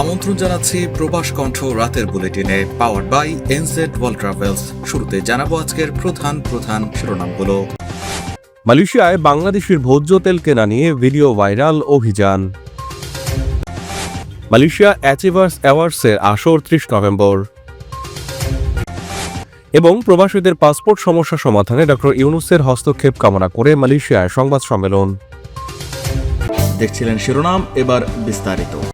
আমন্ত্রণ জানাচ্ছি প্রবাস কণ্ঠ রাতের বুলেটিনে power by NZ world travels শুরুতে জানাব আজকের প্রধান প্রধান শিরোনামগুলো। মালয়েশিয়ায় বাংলাদেশের ভোজ্য তেল কেনা নিয়ে ভিডিও ভাইরাল অভিযান। মালয়েশিয়া অ্যাচিভার্স অ্যাওয়ার্ডসের আসর ত্রিশ নভেম্বর। এবং প্রবাসীদের পাসপোর্ট সমস্যা সমাধানে ডক্টর ইউনুসের হস্তক্ষেপ কামনা করে মালয়েশিয়ায় সংবাদ সম্মেলন। দেখছিলেন শিরোনাম এবার বিস্তারিত।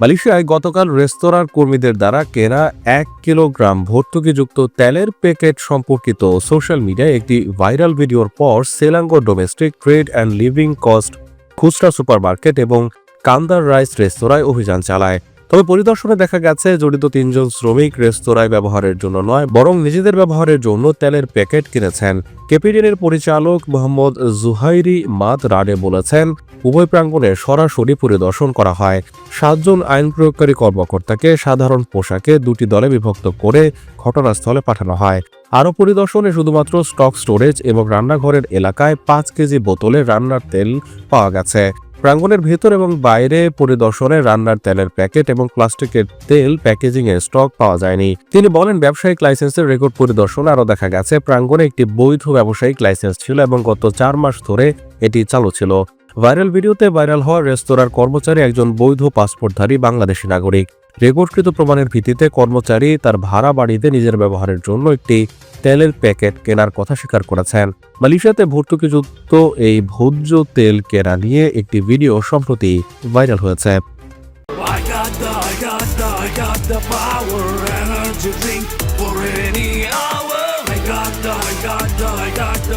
মালয়েশিয়ায় গতকাল রেস্তোরাঁর কর্মীদের দ্বারা কেনা এক কিলোগ্রাম ভর্তুকিযুক্ত তেলের প্যাকেট সম্পর্কিত সোশ্যাল মিডিয়ায় একটি ভাইরাল ভিডিওর পর Selangor domestic trade and living cost, খুচরা সুপারমার্কেট এবং কান্দার রাইস রেস্তোরাঁয় অভিযান চালায়। তবে পরিদর্শনে দেখা গেছে জড়িত তিনজন শ্রমিক রেস্তোরাঁয় ব্যবহারের জন্য নয়, বরং নিজেদের ব্যবহারের জন্য তেলের প্যাকেট কিনেছেন। কেপিডিএনের পরিচালক মোহাম্মদ জুহাইরি মাদ রাডে বলেছেন, উভয় প্রাঙ্গণে সরাসরি পরিদর্শন করা হয়। সাতজন আইন প্রয়োগকারী কর্মকর্তাকে সাধারণ পোশাকে দুটি দলে বিভক্ত করে ঘটনাস্থলে পাঠানো হয়। আরও পরিদর্শনে শুধুমাত্র স্টক স্টোরেজ এবং রান্নাঘরের এলাকায় পাঁচ কেজি বোতলে রান্নার তেল পাওয়া গেছে। প্রাঙ্গণের ভেতর এবং বাইরে পরিদর্শনে রান্নার তেলের প্যাকেট এবং প্লাস্টিকের তেল প্যাকেজিং এর স্টক পাওয়া যায়নি। তিনি বলেন, ব্যবসায়িক লাইসেন্সের রেকর্ড পরিদর্শন আরও দেখা গেছে। প্রাঙ্গণে একটি বৈধ ব্যবসায়িক লাইসেন্স ছিল এবং গত চার মাস ধরে এটি চালু ছিল। ভাইরাল ভিডিওতে ভাইরাল হওয়া রেস্তোরাঁর কর্মচারী একজন বৈধ পাসপোর্টধারী বাংলাদেশি নাগরিক। রেকর্ডকৃত প্রমাণের ভিত্তিতে কর্মচারী তার ভাড়া বাড়িতে নিজের ব্যবহারের জন্য একটি তেলের প্যাকেট কেনার কথা স্বীকার করেছেন। মালয়েশিয়াতে ভর্তুকিযুক্ত এই ভোজ্য তেল কেনা নিয়ে একটি ভিডিও সম্প্রতি ভাইরাল হয়েছে।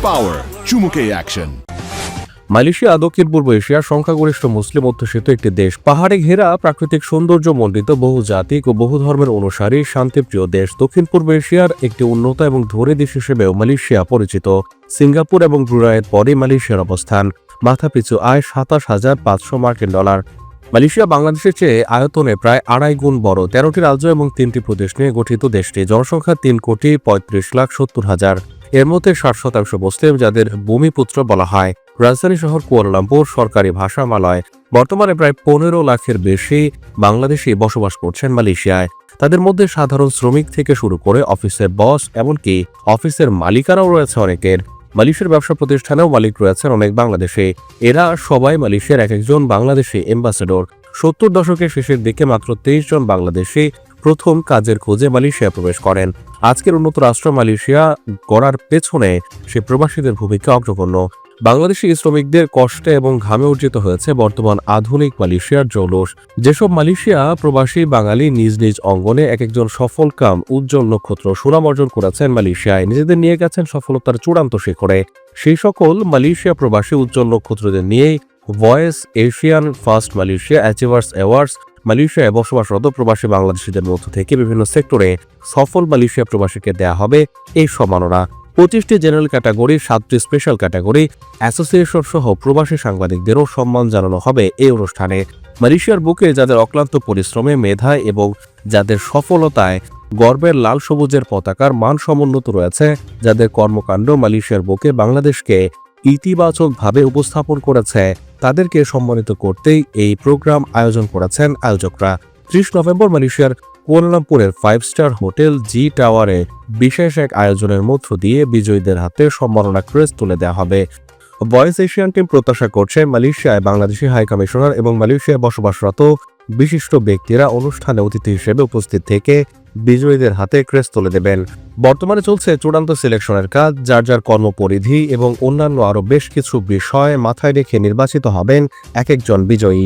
পাওয়ার চুমুকে অ্যাকশন মালয়েশিয়া দক্ষিণ পূর্ব এশিয়ার সংখ্যাগরিষ্ঠ মুসলিম অধ্যুষিত একটি দেশ। পাহাড়ে ঘেরা প্রাকৃতিক সৌন্দর্য মণ্ডিত বহু জাতিক ও বহু ধর্মের অনুসারী শান্তিপ্রিয় দেশ। দক্ষিণ পূর্ব এশিয়ার একটি উন্নত এবং ধরে দেশ হিসেবেও মালয়েশিয়া পরিচিত। সিঙ্গাপুর এবং ব্রুনাইয়ের পরে মালয়েশিয়ার অবস্থান। মাথাপিছু আয় সাতাশ হাজার পাঁচশো মার্কিন ডলার। মালয়েশিয়া বাংলাদেশের চেয়ে আয়তনে প্রায় আড়াই গুণ বড়। তেরোটি রাজ্য এবং তিনটি প্রদেশ নিয়ে গঠিত দেশটি। জনসংখ্যা তিন কোটি পঁয়ত্রিশ লাখ সত্তর হাজার। এর মধ্যে ষাট শতাংশ মুসলিম, যাদের ভূমিপুত্র বলা হয়। রাজধানী শহর কুয়ালালামপুর সরকারি ভাষা মালয় বর্তমানে প্রায় পনেরো লাখের বেশি বাংলাদেশি বসবাস করছেন মালয়েশিয়ায়। তাদের মধ্যে সাধারণ শ্রমিক থেকে শুরু করে অফিসের বস, এমনকি অফিসের মালিকারাও রয়েছে অনেকের। মালয়েশিয়ার ব্যবসা প্রতিষ্ঠানেও মালিক রয়েছেন অনেক বাংলাদেশে। এরা সবাই মালয়েশিয়ার এক একজন বাংলাদেশি এম্বাসেডর সত্তর দশকের শেষের দিকে মাত্র তেইশ জন বাংলাদেশি প্রথম কাজের খোঁজে মালয়েশিয়া প্রবেশ করেন। আজকের উন্নত রাষ্ট্র মালয়েশিয়া গড়ার পেছনে সে প্রবাসীদের ভূমিকা অগ্রগণ্য। বাংলাদেশি শ্রমিকদের কষ্টে এবং ঘামে অর্জিত হয়েছে বর্তমান আধুনিক মালয়েশিয়ার জৌলস। যেসব মালয়েশিয়া প্রবাসী বাঙালি নিজ নিজ অঙ্গনে এক একজন সফল কাম, উজ্জ্বল নক্ষত্র, সুনাম অর্জন করেছেন মালয়েশিয়ায়। নিজেদের নিয়ে গেছেন সফলতার চূড়ান্ত শিখরে। সেই সকল মালয়েশিয়া প্রবাসী উজ্জ্বল নক্ষত্রদের নিয়েই voice, Asian first Malaysia achievers awards, মালয়েশিয়ায় বসবাসরত প্রবাসী বাংলাদেশিদের মধ্য থেকে বিভিন্ন সেক্টরে সফল মালয়েশিয়া প্রবাসীকে দেয়া হবে এই সম্মাননা। পঁচিশটি জেনারেল ক্যাটাগরি, সাতটি স্পেশাল ক্যাটাগরি অ্যাসোসিয়েশন সহ প্রবাসী সাংবাদিকদেরও সম্মান জানানো হবে এই অনুষ্ঠানে। মালয়েশিয়ার বুকে যাদের অক্লান্ত পরিশ্রমে, মেধায় এবং যাদের সফলতায় গর্বের লাল সবুজের পতাকার মান সমুন্নত রয়েছে, যাদের কর্মকাণ্ড মালয়েশিয়ার বুকে বাংলাদেশকে ইতিবাচকভাবে উপস্থাপন করেছে, তাদেরকে সম্মানিত করতেই এই প্রোগ্রাম আয়োজন করেছেন আয়োজকরা। ত্রিশ নভেম্বর মালয়েশিয়ার কুয়ালালামপুরের ফাইভ স্টার হোটেল জি টাওয়ারে বিশেষ এক আয়োজনের মধ্য দিয়ে বিজয়ীদের হাতে সম্মাননা ক্রেস্ট তুলে দেওয়া হবে। ভয়েস এশিয়ান টিম প্রত্যাশা করছে মালয়েশিয়ায় বাংলাদেশি হাই কমিশনার এবং মালয়েশিয়ায় বসবাসরত বিশিষ্ট ব্যক্তিরা অনুষ্ঠানে অতিথি হিসেবে উপস্থিত থেকে বিজয়ীদের হাতে ক্রেস্ট তুলে দেবেন। বর্তমানে চলছে চূড়ান্ত সিলেকশনের কাজ, যার যার কর্মপরিধি এবং অন্যান্য আরও বেশ কিছু বিষয় মাথায় রেখে নির্বাচিত হবেন এক একজন বিজয়ী।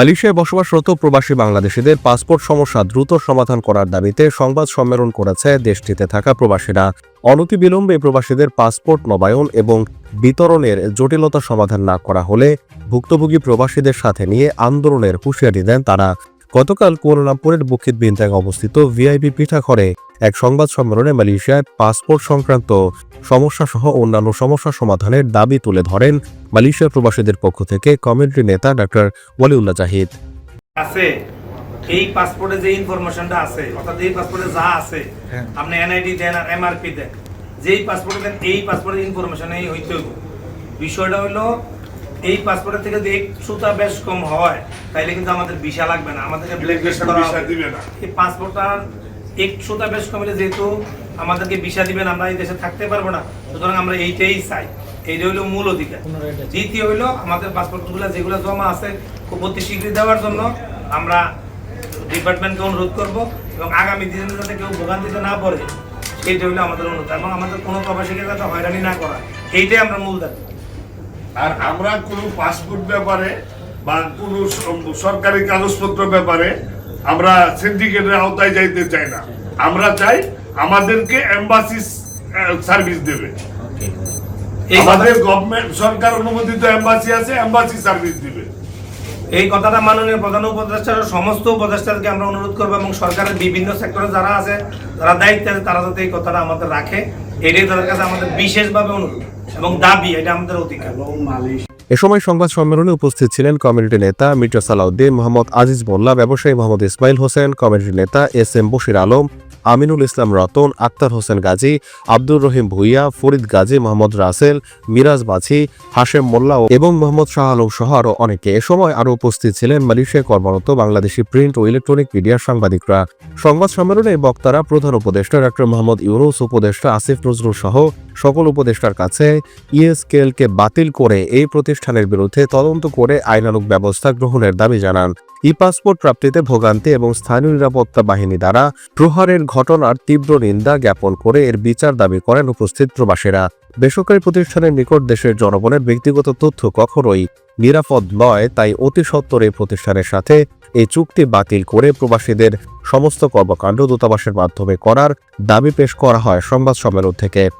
মালয়েশিয়ায় বসবাসরত প্রবাসী বাংলাদেশিদের পাসপোর্ট সমস্যা দ্রুত সমাধান করার দাবিতে সংবাদ সম্মেলন করেছে দেশটিতে থাকা প্রবাসীরা। অনতিবিলম্বে প্রবাসীদের পাসপোর্ট নবায়ন এবং বিতরণের জটিলতা সমাধান না করা হলে ভুক্তভোগী প্রবাসীদের সাথে নিয়ে আন্দোলনের হুঁশিয়ারি দেন তারা। গতকাল কুয়ালালামপুরের বুকিত বিন্তায় অবস্থিত ভিআইপি পিঠাঘরে এক সংবাদ সম্মেলনে মালয়েশিয়ায় পাসপোর্ট সংক্রান্ত সমস্যাসহ অন্যান্য সমস্যা সমাধানের দাবি তুলে ধরেন মালয়েশিয়া প্রবাসীদের পক্ষ থেকে কমিউনিটি নেতা ডক্টর ওয়ালিউল্লাহ জাহিদ। আছে। এই পাসপোর্টে যে ইনফরমেশনটা আছে অর্থাৎ এই পাসপোর্টে যা আছে আপনি এনআইডি দেন আর এমআরপি দেন যেই পাসপোর্টে দেন এই পাসপোর্টের ইনফরমেশন এই হইতে হইব। বিষয়টা হলো এই পাসপোর্টের থেকে যদি একশোটা বেশ কম হয় তাইলে কিন্তু আমাদের ভিসা লাগবে না। আমাদেরকে ব্ল্যাকলিস্ট করা হবে। এই পাসপোর্টটা একশোটা বেশ কম হলে যেহেতু আমাদেরকে ভিসা দিবেন আমরা এই দেশে থাকতে পারব না। সুতরাং আমরা এইটাই চাই। এইটা হলো মূল অধিকার। দ্বিতীয় হলো আমাদের পাসপোর্টগুলো যেগুলো জমা আছে খুব অতি শীঘ্রই দেওয়ার জন্য আমরা ডিপার্টমেন্টকে অনুরোধ করব এবং আগামী দিনে যাতে কেউ ভোগান্তিতে না পড়ে এইটা হলো আমাদের অনুরোধ। এবং আমাদের কোনো প্রবাসীকে যাতে হয়রানি না করা এইটাই আমরা মূল দাবি। আর আমরা কোনো পাসপোর্ট ব্যাপারে বা কোনো সরকারি কাগজপত্র ব্যাপারে আমরা সিন্ডিকেটের আওতায় যাইতে চাই না। আমরা চাই আমাদেরকে এম্বাসি সার্ভিস দেবে। আমাদের গভর্নমেন্ট সরকার অনুমোদিত এম্বাসি আছে এম্বাসি সার্ভিস দিবে। এই কথাটা মাননীয় প্রধান উপদেষ্টা সমস্ত উপদেষ্টাকে আমরা অনুরোধ করব এবং সরকারের বিভিন্ন সেক্টরে যারা আছে যারা দায়িত্বে আছে তারা যাতে এই কথাটা আমাদের রাখে। এটাই তাদের কাছে আমাদের বিশেষভাবে অনুরোধ। এবং দাবি এটা আমাদের অধিকার। এ সময় সংবাদ সম্মেলনে উপস্থিত ছিলেন কমিউনিটি নেতা মির্জা সালাউদ্দিন মোহাম্মদ আজিজ মোল্লা ব্যবসায়ী মোহাম্মদ ইসমাইল হোসেন কমিউনিটি নেতা এস এম বশির আলম আমিনুল ইসলাম রতন আক্তার হোসেন গাজী আব্দুর রহিম ভুইয়া ফরিদ গাজী মোহাম্মদ রাসেল মিরাজ বাছি হাশেম মোল্লা এবং মোহাম্মদ শাহ আলম সহ আরও অনেকে। এ সময় আরও উপস্থিত ছিলেন মালয়েশিয়ায় কর্মরত বাংলাদেশি প্রিন্ট ও ইলেকট্রনিক মিডিয়ার সাংবাদিকরা। সংবাদ সম্মেলনে বক্তারা প্রধান উপদেষ্টা ডক্টর মোহাম্মদ ইউনুস উপদেষ্টা আসিফ নজরুল সহ সকল উপদেষ্টার কাছে ইএসকেএলকে বাতিল করে এই প্রতিষ্ঠানের বিরুদ্ধে তদন্ত করে আইনানুগ ব্যবস্থা গ্রহণের দাবি জানান। ই পাসপোর্ট প্রাপ্তিতে ভোগান্তি এবং স্থানীয় নিরাপত্তা বাহিনী দ্বারা প্রহারের ঘটনার তীব্র নিন্দা জ্ঞাপন করে এর বিচার দাবি করেন উপস্থিত প্রবাসীরা। বেসরকারি প্রতিষ্ঠানের নিকট দেশের জনগণের ব্যক্তিগত তথ্য কখনোই নিরাপদ নয়, তাই অতি সত্বর এই প্রতিষ্ঠানের সাথে এই চুক্তি বাতিল করে প্রবাসীদের সমস্ত কর্মকাণ্ড দূতাবাসের মাধ্যমে করার দাবি পেশ করা হয় সংবাদ সম্মেলন থেকে।